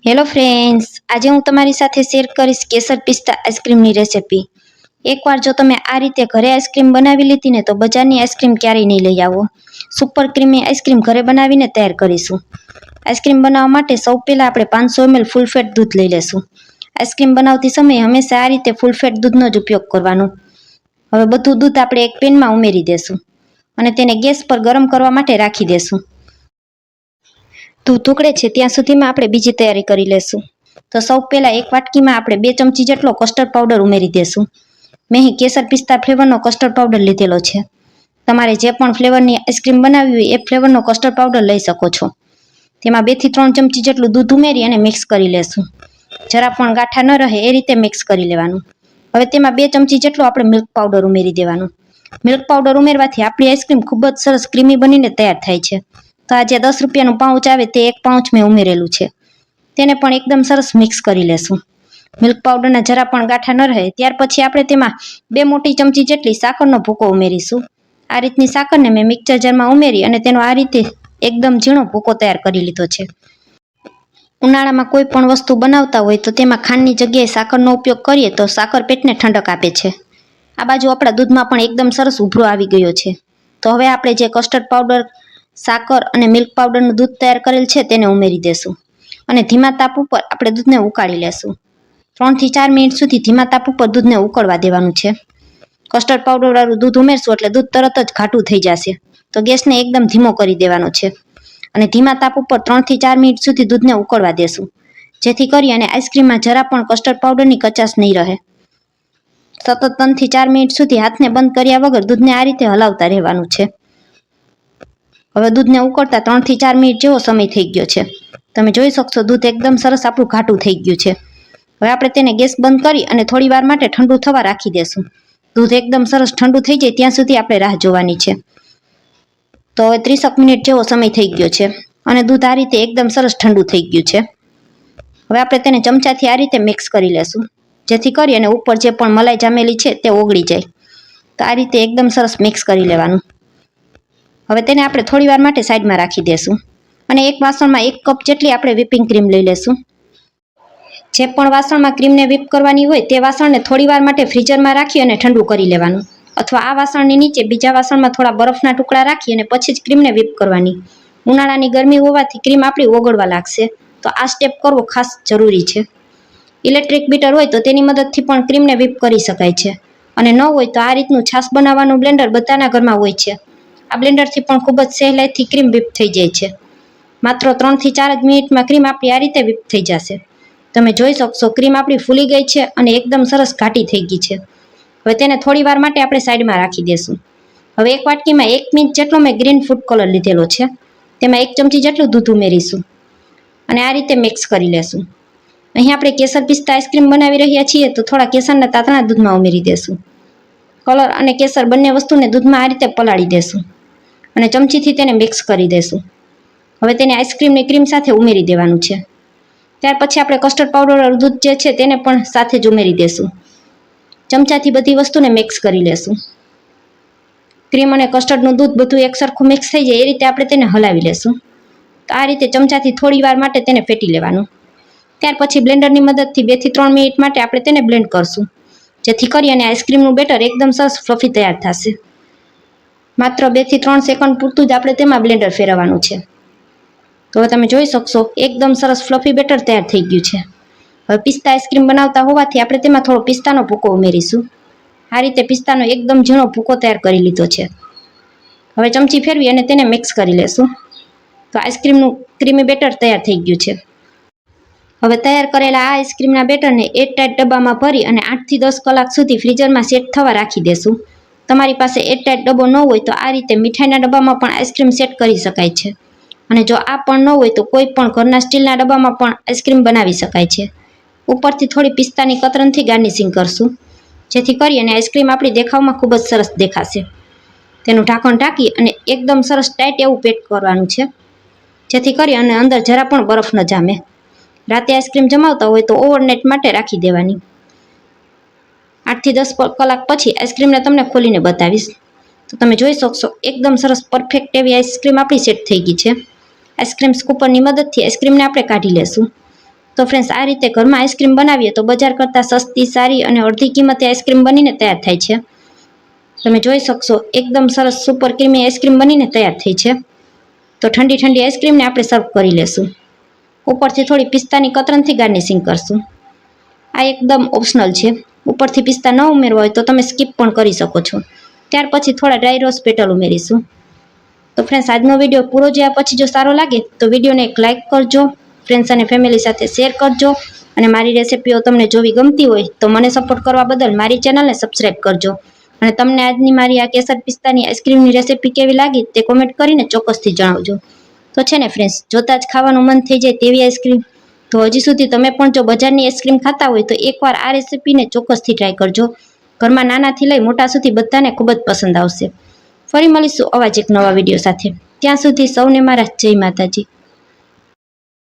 Hello friends આજે હું તમારી સાથે શેર કરીશ કેસર પિસ્તા આઈસ્ક્રીમની રેસિપી એકવાર જો તમે આ રીતે ઘરે આઈસ્ક્રીમ બનાવી લીધી ને તો બજારની આઈસ્ક્રીમ ક્યારેય નહીં લઈ આવો. સુપર ક્રીમી આઈસ્ક્રીમ ઘરે બનાવીને તૈયાર કરીશું. આઈસ્ક્રીમ બનાવવા માટે સૌ પહેલાં આપણે પાંચસો એમએલ ફૂલ ફેટ દૂધ લઈ લેશું. આઈસ્ક્રીમ બનાવતી સમયે હંમેશા આ રીતે ફૂલફેટ દૂધનો જ ઉપયોગ કરવાનો. હવે બધું દૂધ આપણે એક પેનમાં ઉમેરી દેશું અને તેને ગેસ પર ગરમ કરવા માટે રાખી દેશું. દૂધ ઉકળે છે, ત્યાં સુધીમાં આપણે બીજી તૈયારી કરી લેશું. તો સૌ પહેલાં એક વાટકીમાં આપણે બે ચમચી જેટલો કસ્ટર્ડ પાવડર ઉમેરી દેશું. મેં અહીં કેસર પિસ્તા ફ્લેવરનો કસ્ટર્ડ પાવડર લીધેલો છે. તમારે જે પણ ફ્લેવરની આઈસ્ક્રીમ બનાવવી હોય એ ફ્લેવરનો કસ્ટર્ડ પાવડર લઈ શકો છો. તેમાં બેથી ત્રણ ચમચી જેટલું દૂધ ઉમેરી અને મિક્સ કરી લેશું. જરા પણ ગાંઠા ન રહે એ રીતે મિક્સ કરી લેવાનું. હવે તેમાં બે ચમચી જેટલું આપણે મિલ્ક પાવડર ઉમેરી દેવાનું. મિલ્ક પાવડર ઉમેરવાથી આપણી આઈસ્ક્રીમ ખૂબ જ સરસ ક્રીમી બનીને તૈયાર થાય છે. આ જે દસ રૂપિયાનું પાઉચ આવે તે એક પાઉચ મેં ઉમેરેલું છે. તેને પણ એકદમ સરસ મિક્સ કરી લેશું. મિલ્ક પાવડરના જરા પણ ગાંઠા ન રહે, ત્યાર પછી આપણે તેમાં બે મોટી ચમચી જેટલી સાકરનો ભૂકો ઉમેરીશું. આ રીતની સાકરને મેં મિક્સર જારમાં ઉમેરી અને તેનો આ રીતે એકદમ ઝીણો ભૂકો તૈયાર કરી લીધો છે. ઉનાળામાં કોઈ પણ વસ્તુ બનાવતા હોય તો તેમાં ખાંડની જગ્યાએ સાકરનો ઉપયોગ કરીએ તો સાકર પેટને ઠંડક આપે છે. આ બાજુ આપણા દૂધમાં પણ એકદમ સરસ ઉભરો આવી ગયો છે. તો હવે આપણે જે કસ્ટર્ડ પાવડર સાકર અને મિલ્ક પાવડરનું દૂધ તૈયાર કરેલ છે તેને ઉમેરી દેશું. અને ધીમા તાપ ઉપર આપણે દૂધને ઉકાળી લેશું. ત્રણથી ચાર મિનિટ સુધી ધીમા તાપ ઉપર દૂધને ઉકળવા દેવાનું છે. કસ્ટર્ડ પાવડરવાળું દૂધ ઉમેરશું એટલે દૂધ તરત જ ઘાટું થઈ જશે. તો ગેસને એકદમ ધીમો કરી દેવાનો છે. અને ધીમા તાપ ઉપર ત્રણથી ચાર મિનિટ સુધી દૂધને ઉકળવા દેશું. જેથી કરી અને આઈસ્ક્રીમમાં જરા પણ કસ્ટર્ડ પાવડરની કચાશ નહીં રહે. સતત ત્રણથી ચાર મિનિટ સુધી હાથને બંધ કર્યા વગર દૂધને આ રીતે હલાવતા રહેવાનું છે. હવે દૂધને ઉકળતા ત્રણથી ચાર મિનિટ જેવો સમય થઈ ગયો છે. તમે જોઈ શકશો, દૂધ એકદમ સરસ આપણું ઘાટું થઈ ગયું છે. હવે આપણે તેને ગેસ બંધ કરી અને થોડી વાર માટે ઠંડુ થવા રાખી દેશું. દૂધ એકદમ સરસ ઠંડુ થઈ જાય ત્યાં સુધી આપણે રાહ જોવાની છે. તો હવે ત્રીસક મિનિટ જેવો સમય થઈ ગયો છે અને દૂધ આ રીતે એકદમ સરસ ઠંડુ થઈ ગયું છે. હવે આપણે તેને ચમચાથી આ રીતે મિક્સ કરી લેશું. જેથી કરી અને ઉપર જે પણ મલાઈ જામેલી છે તે ઓગળી જાય. તો આ રીતે એકદમ સરસ મિક્સ કરી લેવાનું. હવે તેને આપણે થોડીવાર માટે સાઈડમાં રાખી દેશું. અને એક વાસણમાં એક કપ જેટલી આપણે વિપિંગ ક્રીમ લઈ લેશું. જે પણ વાસણમાં ક્રીમને વિપ કરવાની હોય તે વાસણને થોડી વાર માટે ફ્રીઝરમાં રાખી અને ઠંડુ કરી લેવાનું. અથવા આ વાસણની નીચે બીજા વાસણમાં થોડા બરફના ટુકડા રાખી અને પછી જ ક્રીમને વિપ કરવાની. ઉનાળાની ગરમી હોવાથી ક્રીમ આપણી ઓગળવા લાગશે. તો આ સ્ટેપ કરવો ખાસ જરૂરી છે. ઇલેક્ટ્રિક બીટર હોય તો તેની મદદથી પણ ક્રીમને વિપ કરી શકાય છે. અને ન હોય તો આ રીતનું છાશ બનાવવાનું બ્લેન્ડર બધાના ઘરમાં હોય છે. આ બ્લેન્ડરથી પણ ખૂબ જ સહેલાઈથી ક્રીમ વિપ થઈ જાય છે. માત્ર ત્રણથી ચાર જ મિનિટમાં ક્રીમ આપણી આ રીતે વિપ થઈ જશે. તમે જોઈ શકશો, ક્રીમ આપણી ફૂલી ગઈ છે અને એકદમ સરસ ઘાટી થઈ ગઈ છે. હવે તેને થોડી વાર માટે આપણે સાઈડમાં રાખી દેશું. હવે એક વાટકીમાં એક મિનિટ જેટલો મેં ગ્રીન ફૂડ કલર લીધેલો છે. તેમાં એક ચમચી જેટલું દૂધ ઉમેરીશું અને આ રીતે મિક્સ કરી લેશું. અહીં આપણે કેસર પિસ્તા આઈસ્ક્રીમ બનાવી રહ્યા છીએ તો થોડા કેસરના તાતણા દૂધમાં ઉમેરી દેશું. કલર અને કેસર બંને વસ્તુને દૂધમાં આ રીતે પલાળી દેશું. અને ચમચીથી તેને મિક્સ કરી દેશું. હવે તેને આઈસ્ક્રીમની ક્રીમ સાથે ઉમેરી દેવાનું છે. ત્યાર પછી આપણે કસ્ટર્ડ પાવડર દૂધ જે છે તેને પણ સાથે જ ઉમેરી દેશું. ચમચાથી બધી વસ્તુને મિક્સ કરી લેશું. ક્રીમ અને કસ્ટર્ડનું દૂધ બધું એક સરખું મિક્સ થઈ જાય એ રીતે આપણે તેને હલાવી લેશું. તો આ રીતે ચમચાથી થોડી વાર માટે તેને ફેટી લેવાનું. ત્યાર પછી બ્લેન્ડરની મદદથી બેથી ત્રણ મિનિટ માટે આપણે તેને બ્લેન્ડ કરશું. જેથી કરી અને આઈસ્ક્રીમનું બેટર એકદમ સરસ ફ્લફી તૈયાર થશે. માત્ર બેથી ત્રણ સેકન્ડ પૂરતું જ આપણે તેમાં બ્લેન્ડર ફેરવવાનું છે. તો હવે તમે જોઈ શકશો, એકદમ સરસ ફ્લફી બેટર તૈયાર થઈ ગયું છે. હવે પિસ્તા આઈસ્ક્રીમ બનાવતા હોવાથી આપણે તેમાં થોડો પિસ્તાનો ભૂકો ઉમેરીશું. આ રીતે પિસ્તાનો એકદમ ઝીણો ભૂકો તૈયાર કરી લીધો છે. હવે ચમચી ફેરવી અને તેને મિક્સ કરી લેશું. તો આઈસ્ક્રીમનું ક્રીમી બેટર તૈયાર થઈ ગયું છે. હવે તૈયાર કરેલા આ આઈસ્ક્રીમના બેટરને એક ટાઈટ ડબ્બામાં ભરી અને આઠથી દસ કલાક સુધી ફ્રીઝરમાં સેટ થવા રાખી દેશું. તમારી પાસે એરટાઈટ ડબ્બો ન હોય તો આ રીતે મીઠાઈના ડબ્બામાં પણ આઈસ્ક્રીમ સેટ કરી શકાય છે. અને જો આ પણ ન હોય તો કોઈ પણ ઘરના સ્ટીલના ડબ્બામાં પણ આઈસ્ક્રીમ બનાવી શકાય છે. ઉપરથી થોડી પિસ્તાની કતરનથી ગાર્નિશિંગ કરશું. જેથી કરી અને આઈસ્ક્રીમ આપણી દેખાવમાં ખૂબ જ સરસ દેખાશે. તેનું ઢાંકણ ઢાંકી અને એકદમ સરસ ટાઈટ એવું પેક કરવાનું છે. જેથી કરી અને અંદર જરા પણ બરફ ન જામે. રાતે આઈસ્ક્રીમ જમાવતા હોય તો ઓવરનાઇટ માટે રાખી દેવાની. આઠથી દસ કલાક પછી આઈસ્ક્રીમને તમને ખોલીને બતાવીશ. તો તમે જોઈ શકશો, એકદમ સરસ પરફેક્ટ એવી આઈસ્ક્રીમ આપણી સેટ થઈ ગઈ છે. આઈસ્ક્રીમ સ્કૂપરની મદદથી આઈસ્ક્રીમને આપણે કાઢી લેશું. તો ફ્રેન્ડ્સ આ રીતે ઘરમાં આઈસ્ક્રીમ બનાવીએ તો બજાર કરતાં સસ્તી, સારી અને અડધી કિંમતે આઈસ્ક્રીમ બનીને તૈયાર થાય છે. તમે જોઈ શકશો, એકદમ સરસ સુપર ક્રીમી આઈસ્ક્રીમ બનીને તૈયાર થઈ છે. તો ઠંડી ઠંડી આઈસ્ક્રીમને આપણે સર્વ કરી લેશું. ઉપરથી થોડી પિસ્તાની કતરનથી ગાર્નિશિંગ કરશું. આ એકદમ ઓપ્શનલ છે. ઉપરથી પિસ્તા ન ઉમેરવા હોય તો તમે સ્કીપ પણ કરી શકો છો. ત્યાર પછી થોડા ડ્રાય રોઝ પેટલ ઉમેરીશું. તો ફ્રેન્ડ્સ આજનો વીડિયો પૂરો જોયા પછી જો સારો લાગે, તો વિડીયોને એક લાઇક કરજો. ફ્રેન્ડ્સ અને ફેમિલી સાથે શેર કરજો. અને મારી રેસિપીઓ તમને જોવી ગમતી હોય, તો મને સપોર્ટ કરવા બદલ મારી ચેનલને સબસ્ક્રાઈબ કરજો. અને તમને આજની મારી આ કેસર પિસ્તાની આઈસ્ક્રીમની રેસિપી કેવી લાગી, તે કોમેન્ટ કરીને ચોક્કસથી જણાવજો. તો છે ને ફ્રેન્ડ્સ જોતાં જ ખાવાનું મન થઈ જાય તેવી આઈસ્ક્રીમ તો હજી સુધી તમે પણ જો બજારની આઈસ્ક્રીમ ખાતા હોય તો એકવાર આ રેસીપીને ચોક્કસથી ટ્રાય કરજો. ઘરમાં નાનાથી લઈ મોટા સુધી બધાને ખૂબ જ પસંદ આવશે. ફરી મળીશું અવાજ એક નવા વીડિયો સાથે. ત્યાં સુધી સૌને મારા જય માતાજી.